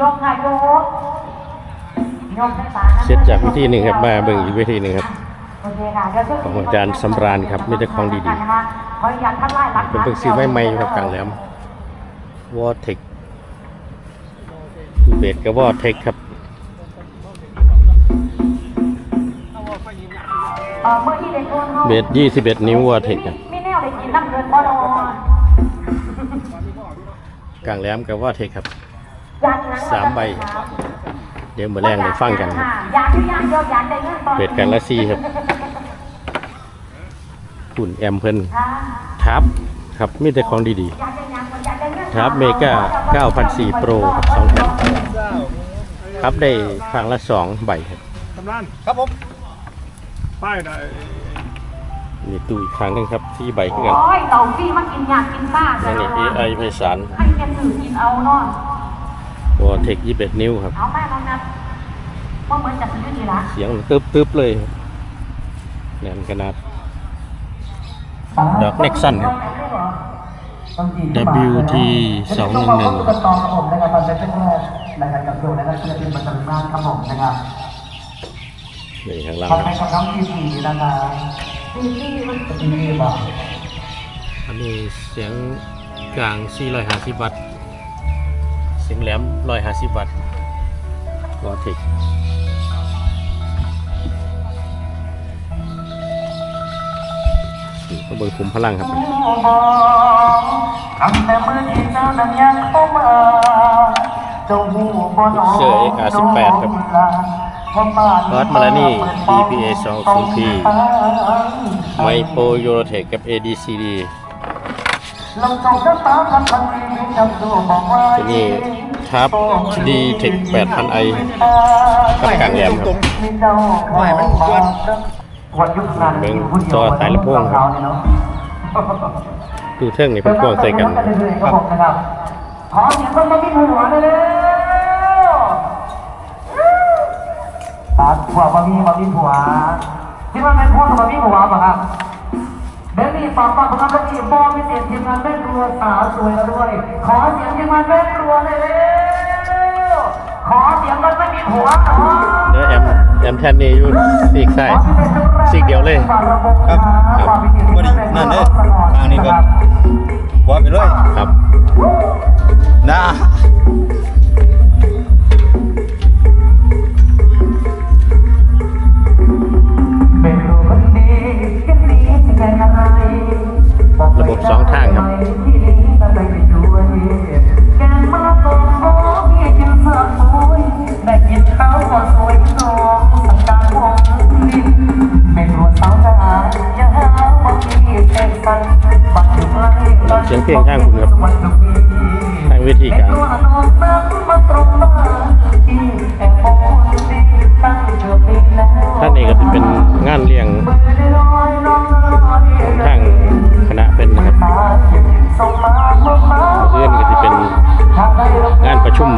ยกค่ะยกยกให้ปาเสร็จจากวิธีหนึ่งครับมาเบิ่งอีกวิธีหนึ่งครับ โอเคค่ะเดี๋ยวช่วของอาจารย์สำราญครับมีแต่ของดีๆขออนุญาตท่านไล่หลักเป็นเพิ่งซื้อใหม่ๆอยู่ครับกลางแหลมวอเทคเบสกับวอเทคครับเอ่อเมื่อที่เด็กโดนเขาเบส21นิ้ววอเทคครับมีแนวได้กินน้ำเงินบ่ดอกกลางแหลมกับวอเทคครับยันหลัง สามใบ เดี๋ยวมาแรงไปฟังกันครับยานที่ยานเดียวยันได้เงินบ่เบสกันละซีครับคุณแอมเพิ่นค่ะทับครับมีแต่ของดียันได้ยังบ่ยันได้เงินๆทับเมกา9,004 Pro ครับ2แผ่นครับได้ครั้งละ2ใบครับกำนันครับผมป้ายไหนนี่ตู้อีกครั้งหนึงครับที่ใบคือกันโอ้ยเต่าฟี่มันกินยากกินซ่านั่นนี่ AI ไพศาลให้แกสื่อกินเอาเนาะ วอเทค21นิ้วครับเอาแม่น้องนัดว่าเหมือนจะซื้อดีละเสียงตึ๊บตึ๊บเลยครับแน่นขนาดดอกเน็กซันครับ WT 211ตองครับผมนะครับมันเป็นแค่รายการกับโยนะครับเพื่อเป็นประจำบ้านครับผมนะครับนี่ข้างล่างขอบคให้รับกับน้องทีทีนะครับทีทีมันทีทีบอกอันนี้เสียงกลาง450วัตต์ เสียงแหลม150วัตต์วอเทคนี่ก็เบิ่งคุมพลังครับทำแต่มือที่เจ้านั้นยังเข้ามาเจ้าหูบนเสื้อ XR18 ครับรถมาแล้วนี่ DPA 2 p ไมโปรยูโรเทคกับ ADCD ลงส่งน้ำตาพันพันที ตัวบอกว่าที่นี่ทับ HD Tech 8,000i กับกลางแหลมครับมีเจ้าไม่มันควรควรยุคนั้นเบิ่งต่อสายลำโพงครับตู้เทิงนี่เพิ่นกวางใส่กันครับผมนะครับขอเสียงคนมามีหัวเลยเร็วปากหัวมามีมามีหัวที่ว่าเป็นพ่อมามีหัวป่ะครับ เบลลี่ปากปากของเราที่บอลไม่เสียทีมงานแม่ครัวสาวสวยแล้วด้วย ขอเสียงทีมงานแม่ครัวเลยเร็วขอเสียงมันไม่มีหัวหน่อยเดี๋ยวแอมแอมแทนนี่อยู่ซีกซ้ายซีกเดียวเลย ครับครับพอดีนั่นเด้ทางนี้ก็ขวาไปเลยครับนะ เสียงเพลงข้างคุณครับ ทางวิธีการ ชุม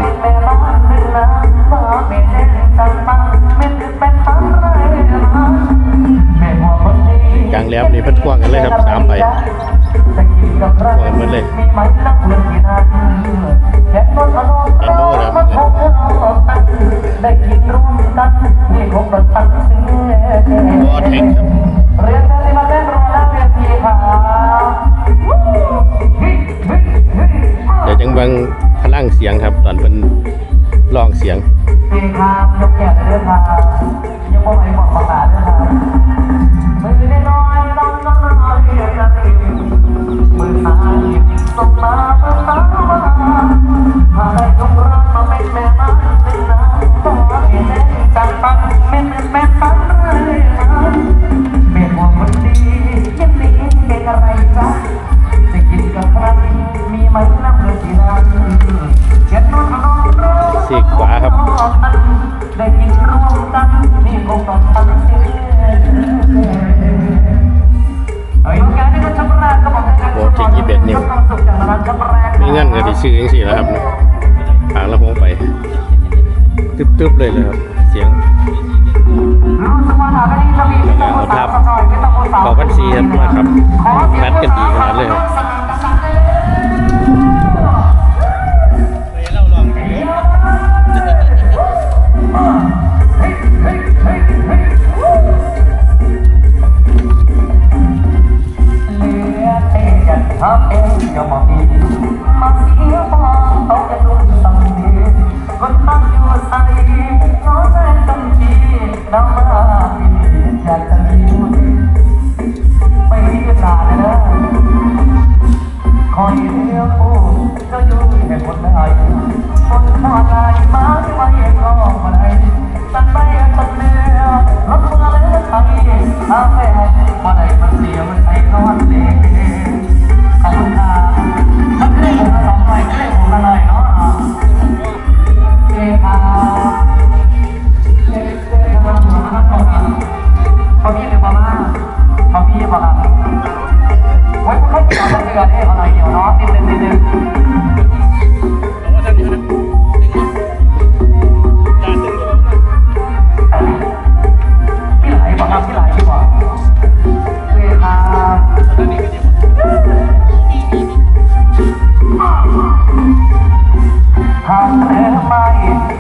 กลางแหลมนี่เพิ่นกว้างกันเลยครับสามใบเปิดมันเลยเห็นโน่นะครับได้กินร่วมกันมีคงประทันสิ่งเอครับรียน ยังเบังพลังเสียงครับ ตอนเพิ่นลองเสียงดีครับยกแขนเดินทางยังบ่ไหวบอกภาษาเวาครับได้กินร่วมกันนี่คงต้องเสียเอ้ยงานนี้ก็ชำระก็บอกให้โอ้เทค21นิ้วความสุขจากร้านชำระมีเงินก็ที่ซื้อจังซี่แล้วครับนะหางละพงไปตึ๊บๆเลยเลยครับ เสียงรู้สมาหาไม่ได้จะมีที่ต้องสาวหน่อยที่ต้องสาวขอพันซีครับนะครับแมทกันดีขนาดเลยครับ Up in your mommy.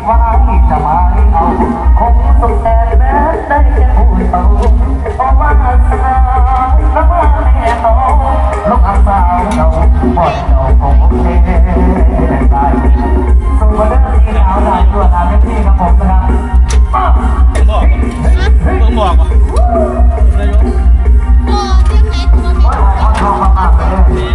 ว่าจะมาเอาคงสุขแต่แม้ได้แค่พูดเอาเพราะว่าสนาแล้วว่าแม่โตลูกอาสาวเราปล่อยเราคงโอเคได้ส่งมาเรื่องที่ดาวได้ตัวทางที่ครับผมนะครับบอกเพิ่งบอกว่านายกบอกยังไงตัวไม่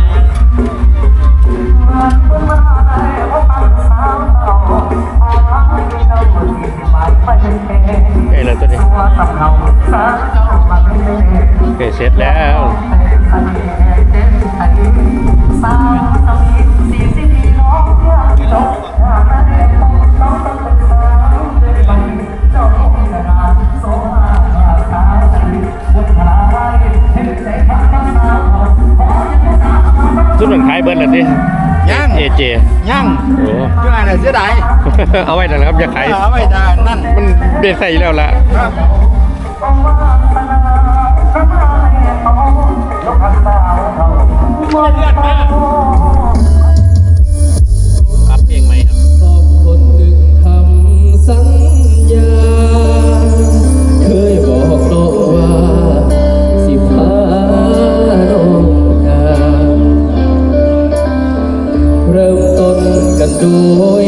ม่ต้องต้องต้องเป็นสาวเดินไปเจ้าคงจะนานโซฮาสาวใจบุญพลายเห็นใจพักกันสาวขอยังไม่สาวสุดมันขายเบิร์ดแล้วดิยังเอเจยังโอ้เพื่ออะไรเสียดายเอาไว้นะครับอย่าขายเอาไว้ได้นั่นมัน เบ็ดใส่แล้วล่ะครับเพลงไหมครับตอบคนหนึ่งคำสัญญา เคยบอกน้องว่า สิพาน้องจาเริ่มต้นกันด้วย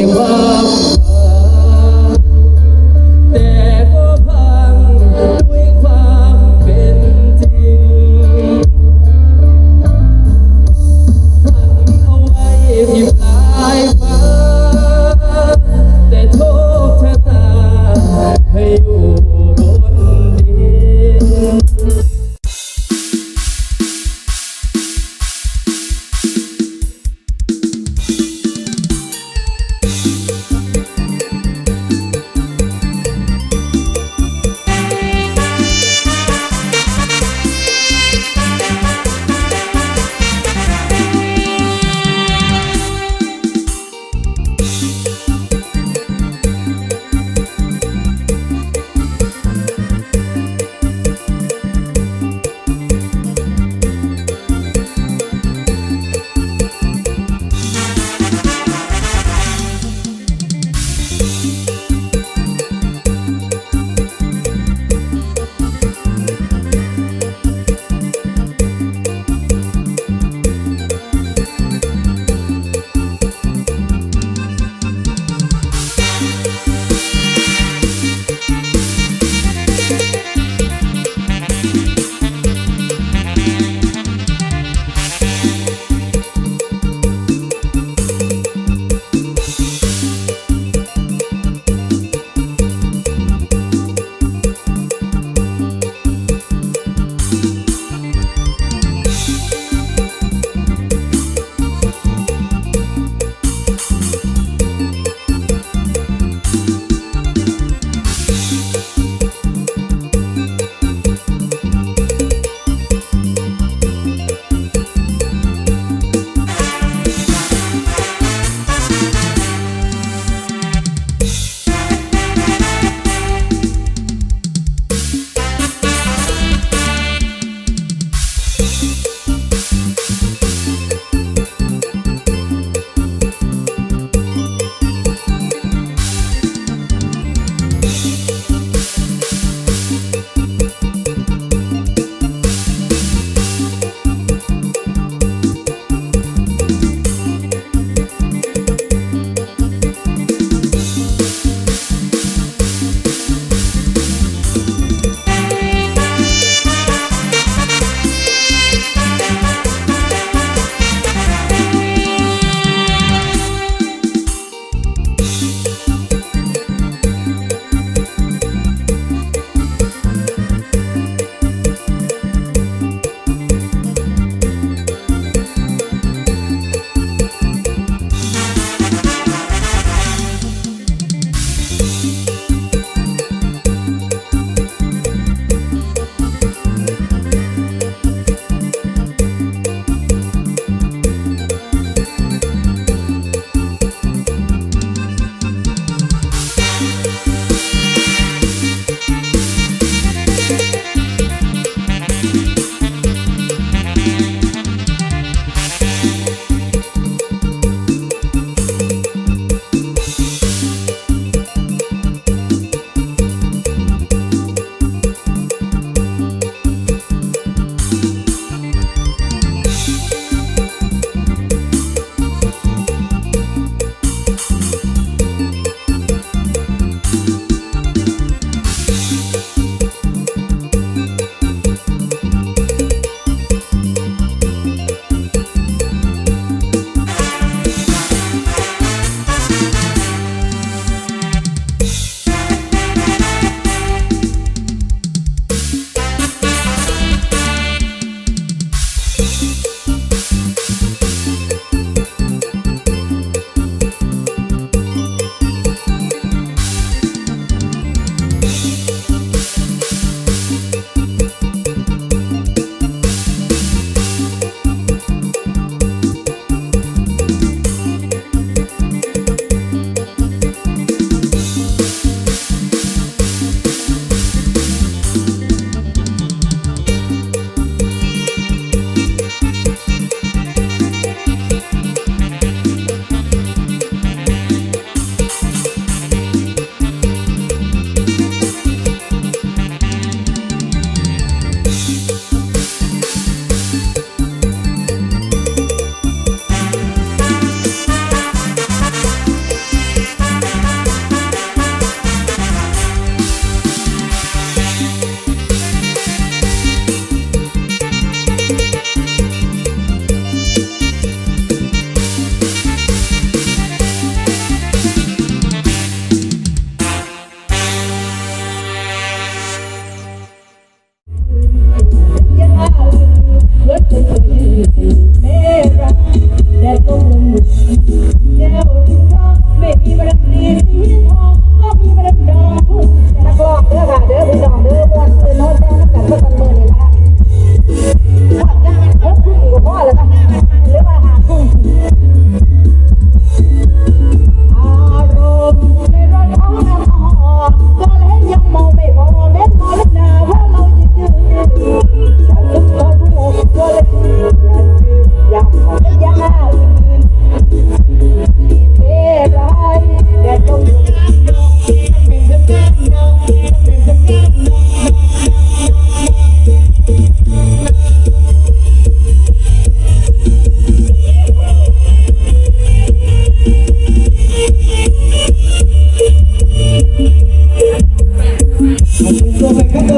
ตัวไปข้างบ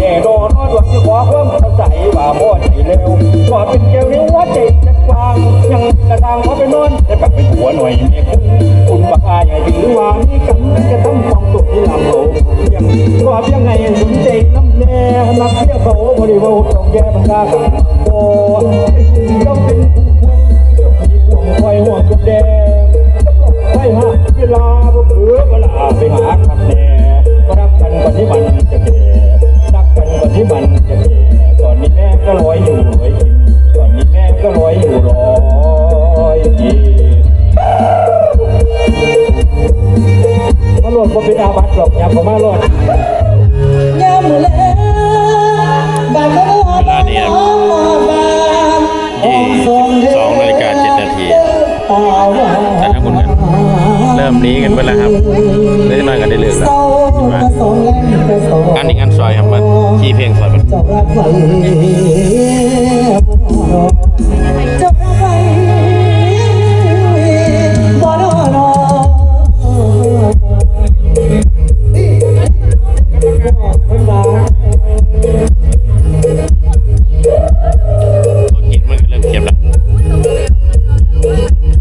แน่นอนอนดวงที่ขอความเข้าใจว่าบ่ใจเร็วว่าเป็นเกลียวนิ้วหัวใจจะกว้างยังกระทางเขาไปนอนแต่แบบเป็นหัวหน่วยเมียคุณคุณบักอาให้ถือว่านี่กันจะทำความสุขที่ลำโลยังว่าเพียงไงสนใจน้ำแน่นักเที่ยวเขาบริวารต้องแย่บังคับโอ้ต้องเป็นมีห่วงคอยห่วงจุดแดง เริ่มหนี้กันไปแล้วครับได้น้อยกันได้เลือกแล้วอันนี้งานซอยครับมันขี้เพลงซอยมันจบรักไว้จบรักไว้บ่รอรอตัวกินมันก็เริ่มเจ็บแล้ว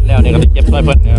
แล้วนี่ก็จะเจ็บซอยเพิ่นนะครับยังไปนอน